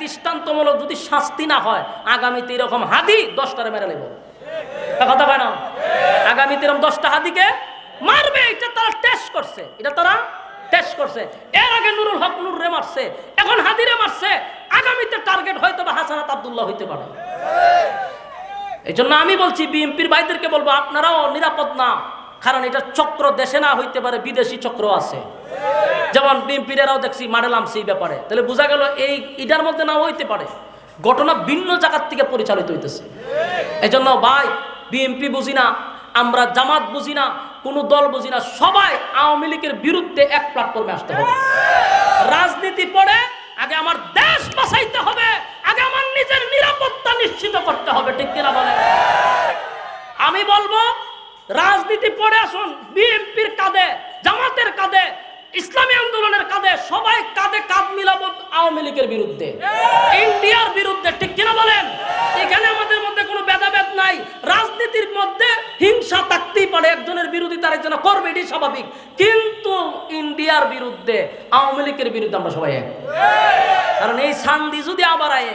দৃষ্টান্তমূলক যদি শাস্তি না হয়, আগামীতে এরকম হাদি দশটারে মেরে নেব। কথা হয় না? আগামীতে এরকম দশটা হাদিকে মারবে, এটা তারা টেস্ট করছে। এটা তারা টেস্ট করছে। এর আগে নুরুল হক নুররে মারছে, এখন হাদিরে মারছে। আগামীতে টার্গেট হয়তো বা হাসানাত আব্দুল্লাহ হইতে পারে। এই জন্য আমি বলছি, বিএনপির ভাইদেরকে বলব, আপনারাও নিরাপদ না, কারণ এটা চক্র দেশে না হইতে পারে, বিদেশি চক্র আছে। যেমন বিএনপিরাও দেখছি মারেলাম সেই ব্যাপারে। তাহলে বোঝা গেল এই ইটার মধ্যে না হইতে পারে। ঘটনা ভিন্ন জায়গার থেকে পরিচালিত হইতেছে। এই জন্য ভাই, বিএনপি বুঝি না, আমরা জামাত বুঝি না, কোনো দল বুঝি না, সবাই আওয়ামী লীগের বিরুদ্ধে এক প্ল্যাটফর্মে আসতে হবে। রাজনীতি পড়ে, আগে আমার দেশ বাঁচাইতে হবে, আগে আমার নিজের নিরাপত্তা নিশ্চিত করতে হবে, ঠিক কিনা বলে আমি বলব, রাজনীতি পড়ে আসুন, বিএনপির কাঁধে, জামাতের কাঁধে ইসলামী আন্দোলনের কাঁধে সবাই কাঁধে কাঁধ মিলাবো আওয়ামী লীগের বিরুদ্ধে। ইন্ডিয়ার বিরুদ্ধে, ঠিক কিনা বলেন? এখানে আমাদের মধ্যে কোনো ভেদাভেদ নাই। রাজনীতির মধ্যে হিংসা থাকতেই পারে, একজনের বিরোধিতা আরেকজন করবে এটি স্বাভাবিক। কিন্তু ইন্ডিয়ার বিরুদ্ধে, আওয়ামী লীগের বিরুদ্ধে আমরা সবাই এক। কারণ এই সান্দি যদি আবার আয়ে,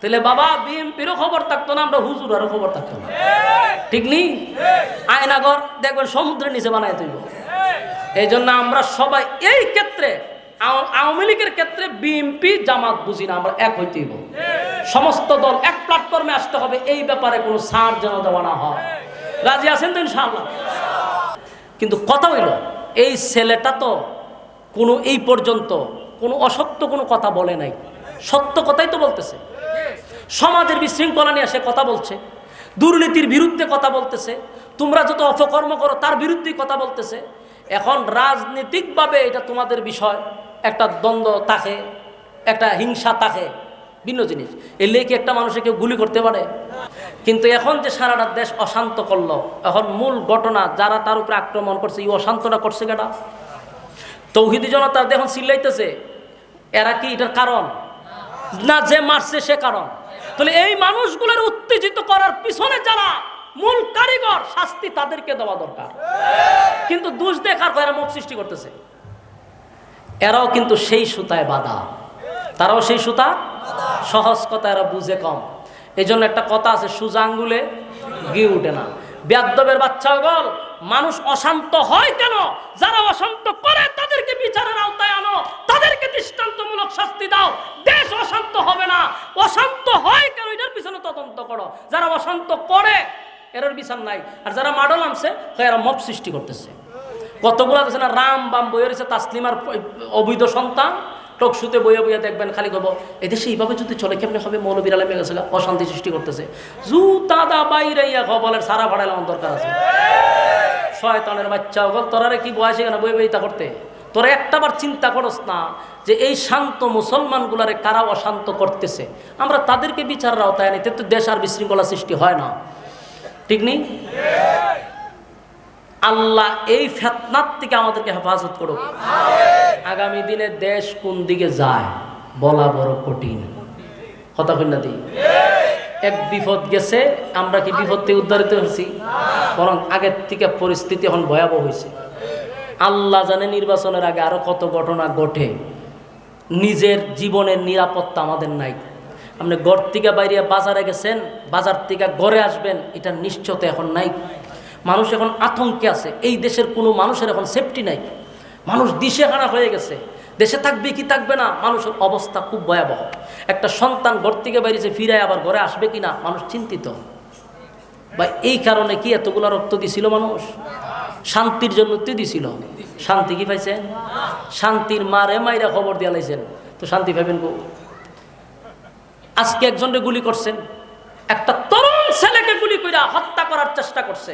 তাহলে বাবা বিএনপিরও খবর থাকতো না, আমরা হুজুরারও খবর থাকতো না। ঠিক নেই? আয়নাগর দেখবেন সমুদ্রের নিচে বানায় তুইব এই জন্য আমরা সবাই এই ক্ষেত্রে, আও- আওয়ামী লীগের ক্ষেত্রে বিএনপি, জামাত বুঝি না, আমরা এক হইতেইব সমস্ত দল এক প্ল্যাটফর্মে আসতে হবে, এই ব্যাপারে কোনো সার যেন দেওয়া না হয়। রাজি আছেন তো ইনশাআল্লাহ? কিন্তু কথা হইল, এই ছেলেটা তো কোনো এই পর্যন্ত কোনো অসত্য কোনো কথা বলে নাই। সত্য কথাই তো বলতেছে। সমাজের বিশৃঙ্খলা নিয়ে সে কথা বলছে। দুর্নীতির বিরুদ্ধে কথা বলতেছে, তোমরা যত অপকর্ম করো তার বিরুদ্ধেই কথা বলতেছে। এখন রাজনীতিকভাবে এটা তোমাদের বিষয়, একটা দ্বন্দ্ব থাকে, একটা হিংসা থাকে, ভিন্ন জিনিস। এই লেকে একটা মানুষকে কেউ গুলি করতে পারে। কিন্তু এখন যে সারাটা দেশ অশান্ত করল, এখন মূল ঘটনা যারা তার উপরে আক্রমণ করছে, এই অশান্তটা করছে কেটা? তৌহিদি জনতা দেখুন চিল্লাইতেছে, এরা কি এটার কারণ? না যে মারছে সে কারণ। তাহলে এই মানুষগুলোর উত্তেজিত করার পিছনে যারা মূল কারিগর, শাস্তি তাদেরকে দেওয়া দরকার। কিন্তু দোষ দেখার এরা মুখ সৃষ্টি করতেছে। এরাও কিন্তু সেই সুতায় বাধা। তারাও সেই সুতা? সহজ কথা, এরা বুঝে কম। এই জন্য একটা কথা আছে, সুজা আঙ্গুলে গিয়ে উঠে না। বেদবের বাচ্চা গল, মানুষ অশান্ত হয় কেন? যারা অশান্ত করে তাদেরকে বিচারের আওতায় আনো তাদেরকে দৃষ্টান্তমূলক শাস্তি দাও দেশ অশান্ত হবে না অশান্ত হয় কেন এটার পিছনে তদন্ত করো। যারা অশান্ত করে এর বিচার নাই। আর যারা মাডল আনছে এরা মব সৃষ্টি করতেছে। কতগুলো আছে না, রাম বাম বইয়ের রয়েছে তাসলিমার অবৈধ সন্তান। টকশুতে বইয়ে বইয়ে দেখবেন, খালি কব, এদেশে এইভাবে যদি চলে কেমনে হবে? মৌলবীর আলমে গেছে অশান্তি সৃষ্টি করতেছে। জুতা দা বাইরে ইয়া সারা আমার দরকার আছে। শয়তানের বাচ্চা তোরারে কি বয়সে কেন বই বইতা করতে? তোরা একটাবার চিন্তা করস না যে এই শান্ত মুসলমানগুলারে কারা অশান্ত করতেছে। আমরা তাদেরকে বিচারের আওতায় আনি তো দেশ আর বিশৃঙ্খলা সৃষ্টি হয় না। ঠিক নেই? আল্লাহ এই ফেতনার থেকে আমাদেরকে হেফাজত করুক। আগামী দিনে দেশ কোন দিকে যায় বলা বড় কঠিন। কথা কন্যা দিই? এক বিপদ গেছে, আমরা কি বিপদ থেকে উদ্ধারিত হয়েছি? বরং আগের থেকে পরিস্থিতি এখন ভয়াবহ হয়েছে। আল্লাহ জানে নির্বাচনের আগে আরও কত ঘটনা ঘটে। নিজের জীবনের নিরাপত্তা আমাদের নাই। আপনি ঘর থেকে বাইরে বাজারে গেছেন, বাজার থেকে ঘরে আসবেন, এটা নিশ্চয়তা এখন নাই। মানুষ এখন আতঙ্কে আছে। এই দেশের কোনো মানুষের এখন সেফটি নাই। মানুষ দিশে দিশেহারা হয়ে গেছে। দেশে থাকবে কি থাকবে না, মানুষের অবস্থা খুব ভয়াবহ। একটা সন্তান ঘর থেকে বাইরেছে ফিরে আবার ঘরে আসবে কি না মানুষ চিন্তিত। বা এই কারণে কি এতগুলো রক্ত দিছিল মানুষ? শান্তির জন্য তো দিছিল। শান্তি কি পাইছেন শান্তির মারে মাইরা খবর দিয়া লাইছেন। তো শান্তি পাইবেন গো আজকে একজনকে গুলি করছেন। একটা তরুণ ছেলেকে গুলি কইরা হত্যা করার চেষ্টা করছে।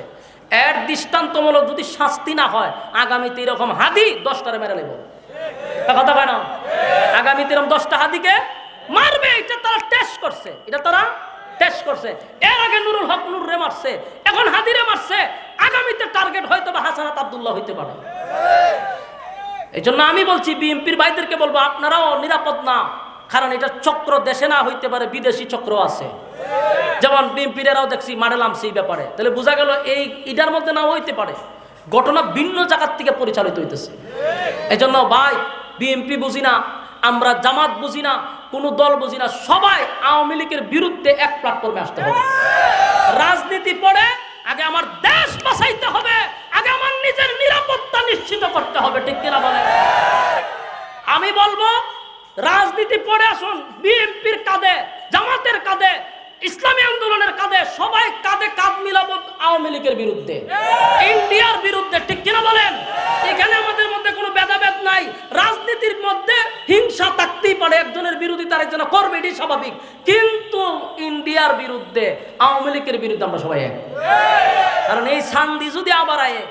এর দৃষ্টান্তমূলক যদি শাস্তি না হয়, আগামীতে এরকম হাদি দশটারে মেরে নেব। কথা হয় না? আগামীতে এরকম দশটা হাদিকে মারবে, এটা তারা টেস্ট করছে। এটা তারা টেস্ট করছে। এর আগে নুরুল হক নুররে মারছে। এখন হাদিরে মারছে। আগামীতে টার্গেট হয়তো বা হাসানাত আব্দুল্লাহ হইতে পারে। এই জন্য আমি বলছি, বিএনপির ভাইদেরকে বলব, আপনারাও নিরাপদ না, কারণ এটা চক্র দেশে না হইতে পারে, বিদেশি চক্র আছে। যেমন বিএনপিরাও দেখছি মারেলাম সেই ব্যাপারে। তাহলে বোঝা গেল এই ইটার মধ্যে না হইতে পারে। ঘটনা ভিন্ন জায়গার থেকে পরিচালিত হইতেছে। এই জন্য ভাই, বিএনপি বুঝি না, আমরা জামাত বুঝি না, কোনো দল বুঝি না, সবাই আওয়ামী লীগের বিরুদ্ধে এক প্ল্যাটফর্মে আসতে হবে। রাজনীতি পড়ে আগে আমার দেশ বাঁচাইতে হবে আগে আমার নিজের নিরাপত্তা নিশ্চিত করতে হবে, ঠিক কিনা বলেন? আমি বলব, রাজনীতি পড়ে আসুন, বিএনপির কাঁধে, জামাতের কাঁধে, ইসলামী আন্দোলনের কাঁধে, সবাই কাঁধে কাঁধ মিলাবো আওয়ামী লীগের বিরুদ্ধে। ইন্ডিয়ার বিরুদ্ধে, ঠিক কিনা বলেন? এখানে আমাদের মধ্যে কোনো ভেদাভেদ নাই। রাজনীতির মধ্যে হিংসা থাকতেই পারে, একজনের বিরোধিতা একজন করবে এটি স্বাভাবিক। কিন্তু ইন্ডিয়ার বিরুদ্ধে, আওয়ামী লীগের বিরুদ্ধে আমরা সবাই এক। কারণ এই সান্দি যদি আবার আয়ে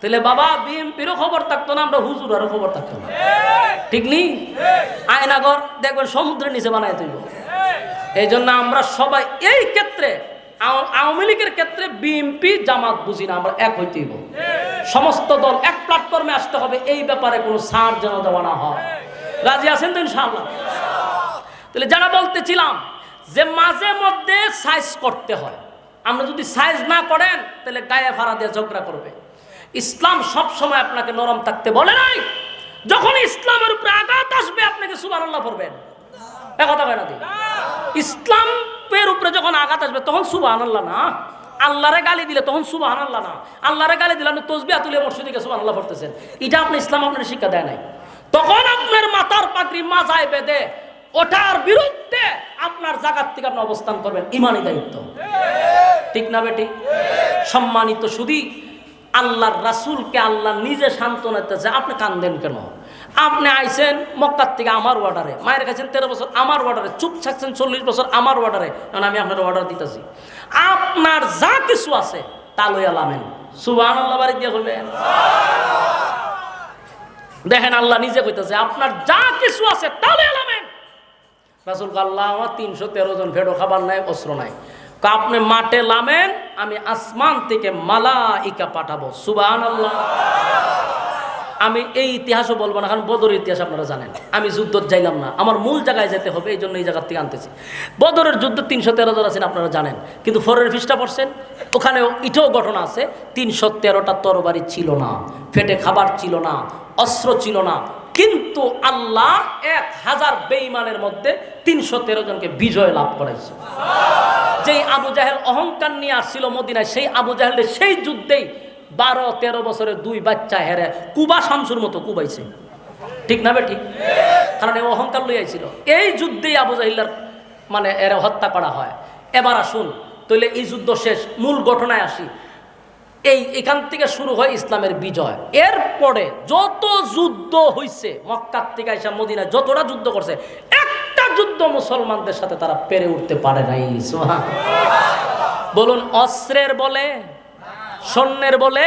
তাহলে বাবা, বিএনপিরও খবর থাকতো না, আমরা হুজুরারও খবর থাকতো না। ঠিক নেই আয়নাগর, দেখবেন সমুদ্রের নিচে বানায় তুইব এই জন্য আমরা সবাই এই ক্ষেত্রে, আও- আওয়ামী লীগের ক্ষেত্রে বিএনপি জামাত বুঝি না, আমরা এক হইতেইব সমস্ত দল এক প্ল্যাটফর্মে আসতে হবে, এই ব্যাপারে কোনো সার যেন দেওয়া না হয়। রাজি আছেন তো ইনশাআল্লাহ? তাহলে যারা বলতেছিলাম যে মাঝে মধ্যে সাইজ করতে হয়, আমরা যদি সাইজ না করেন, তাহলে গায়ে ভাড়া দিয়ে ঝগড়া করবে। ইসলাম সব সময় আপনাকে নরম থাকতে বলে নাই। যখন ইসলামের উপরে আঘাত আসবে, আপনাকে সুবান আল্লাহ পড়বেন কথা কয় না ইসলামের উপরে যখন আঘাত আসবে, তখন সুবাহ আল্লাহ না। আল্লাহরে গালি দিলে তখন সুবাহ আল্লাহ না। আল্লাহরে গালি দিলে আপনি তসবিয়া তুলে মসজিদে সুবাহ আল্লাহ পড়তেছেন। এটা আপনি ইসলাম আপনার শিক্ষা দেয় নাই। তখন আপনার মাথার পাগড়ি মাথায় বেঁধে ওটার বিরুদ্ধে আপনার জায়গার থেকে আপনি অবস্থান করবেন। ইমানি দায়িত্ব। ঠিক না বেটি? সম্মানিত শুধু আল্লাহর রাসূলকে আল্লাহ নিজে সান্ত্বনা দিতেছে, আপনি কান্দেন কেন? আপনি আইছেন মক্কার থেকে আমার অর্ডারে মায়ের কাছেন তেরো বছর, আমার অর্ডারে চুপ থাকছেন চল্লিশ বছর, আমার অর্ডারে কারণ আমি আপনার অর্ডার দিতেছি। আপনার যা কিছু আছে, তা লইয়া লামেন। সুবাহ আল্লাহ দিয়ে দেখেন আল্লাহ নিজে কইতেছে, আপনার যা কিছু আছে, তা লইয়া লামেন। রাসুল আল্লাহ, আমার তিনশো তেরো জন ভেড়ো খাবার নাই, অস্ত্র নাই। আপনি মাঠে লামেন আমি আসমান থেকে মালা ইকা পাঠাবো সুবান আল্লাহ আমি এই ইতিহাসও বলব না, কারণ বদরের ইতিহাস আপনারা জানেন। আমি যুদ্ধ যাইলাম না, আমার মূল জায়গায় যেতে হবে, এই জন্য এই জায়গার থেকে আনতেছি। বদরের যুদ্ধ তিনশো তেরো জন আছেন, আপনারা জানেন। কিন্তু ফরের ফিসটা পড়ছেন, ওখানেও ইটেও ঘটনা আছে। তিনশো তেরোটা তরবারি ছিল না, ফেটে খাবার ছিল না, অস্ত্র ছিল না কিন্তু আল্লাহ এক হাজার বেইমানের মধ্যে তিনশো তেরো জনকে বিজয় লাভ করাইছে। যেই আবু জাহেল অহংকার নিয়ে আসছিল মদিনায়, সেই আবু জাহেলের সেই যুদ্ধেই বারো তেরো বছরের দুই বাচ্চা হেরে কুবা শামসুর মতো কুবাইছে। ঠিক না ঠিক? কারণ এ অহংকার লইয়াছিল এই যুদ্ধেই আবু জাহিল্লার মানে এর হত্যা করা হয়। এবার আসুন তাহলে এই যুদ্ধ শেষ। মূল ঘটনায় আসি। এই এখান থেকে শুরু হয় ইসলামের বিজয়। এরপরে যত যুদ্ধ হইছে, মক্কার থেকে আইসা মদিনায় যতটা যুদ্ধ করছে, একটা যুদ্ধ মুসলমানদের সাথে তারা পেরে উঠতে পারে নাই। সোহা বলুন, অস্ত্রের বলে সৈন্যের বলে,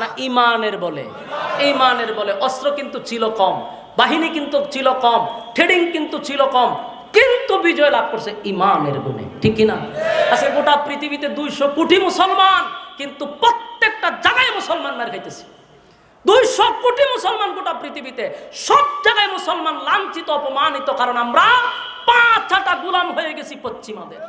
না ইমানের বলে? ইমানের বলে। অস্ত্র কিন্তু ছিল কম, বাহিনী কিন্তু ছিল কম, ট্রেডিং কিন্তু ছিল কম, কিন্তু বিজয় লাভ করছে ইমানের গুণে। ঠিক কিনা? আজকে গোটা পৃথিবীতে দুইশো কোটি মুসলমান কিন্তু প্রত্যেকটা জায়গায় মুসলমান মার খাইতেছে। দুইশো কোটি মুসলমান গোটা পৃথিবীতে, সব জায়গায় মুসলমান লাঞ্ছিত, অপমানিত, কারণ আমরা পাঁচ গুলাম হয়ে গেছি পশ্চিমাদের।